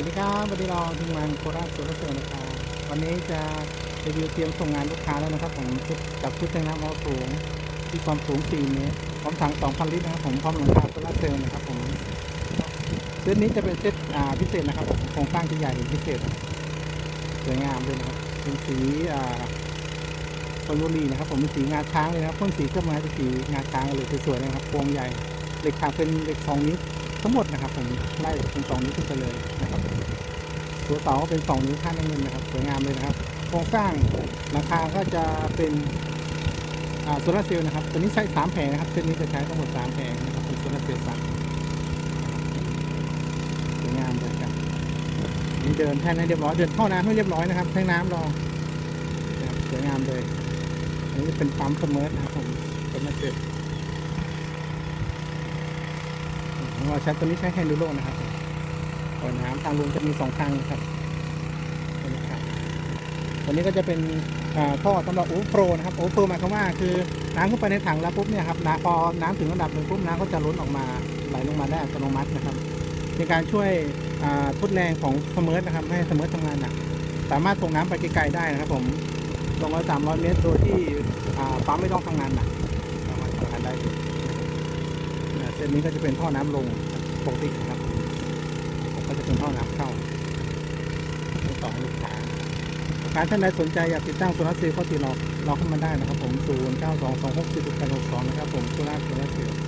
วัสดีครับวันนี้เราทีมงานโคราชโซลาร์เซลล์นะครับวันนี้จะรีวิวเตรียมส่งงานลูกค้าแล้วนะครับผมชุดกับชุดแทงน้ำเอาสูงที่ความสูง 4 เมตรพร้อมถัง 2,000 ลิตรนะครับผมพร้อมหลังคาโซลาเซลล์นะครับผมเซตนี้จะเป็นเซตพิเศษนะครับผมโครงสร้างที่ใหญ่พิเศษสวยงามเลยนะครับเป็นสีอ่าโลูรีนะครับผมเป็นสีงาช้างเลยนะครับพ่นสีเครื่องไม้เป็นสีงาช้างเลยสวยๆนะครับโครงใหญ่เหล็กขางเป็นเหล็ก2นิ้ว ทั้งหมดนะครับผมไล่เป็นสองนิ้วขึ้นไปเลยนะครับตัวเสาเป็นสองนิ้วข้างน้ำเงินนะครับสวยงามเลยนะครับโครงสร้างหลังคาก็จะเป็นโซลาร์เซลล์นะครับตัวนี้ใช้สามแผงนะครับเส้นนี้จะใช้ทั้งหมดสามแผงนะครับเป็นโซลาร์เซลล์สามสวยงามเลยครับนี่เดินแท่นให้เรียบร้อยเดินท่อน้ำให้เรียบร้อยนะครับแท่งน้ำรองนะครับสวยงามเลยอันนี้เป็นปั๊มเสมอนะครับผมเสมอเสร็จ เราใช้ตัวนี้ใช้แฮนดูโลนะครับปล่อยน้ำทางลงจะมีสองทางครับตัวนี้ก็จะเป็นท่อสำหรับโอเวอร์โฟลนะครับโอเวอร์โฟลหมายความว่าคือน้ำเข้าไปในถังแล้วปุ๊บเนี่ยครับน้ำพอน้ำถึงระดับหนึ่งปุ๊บน้ำก็จะล้นออกมาไหลลงมาได้อัตโนมัตินะครับในการช่วยทดแรงของเสมิร์ทนะครับ ให้เสมิร์ทำงานหนักสามารถส่งน้ำไปไกลๆได้นะครับ ผมลงร้อยสามร้อยเมตรโดยที่ปั๊มไม่ต้องทำงานหนักสามารถทำงานได้เลยอ่าเส้นนี้ก็จะเป็นท่อน้ำลง ปกตินะครับผมก็จะเป็นห้องน้ำเข้าต่อให้ลูกค้าการท่านใดสนใจอยากติดตั้งโซลาร์เซลล์ก็ติดต่อเราเข้ามาได้นะครับผม 0922646862 นะครับผมโซลาร์โซลาร์เซลล์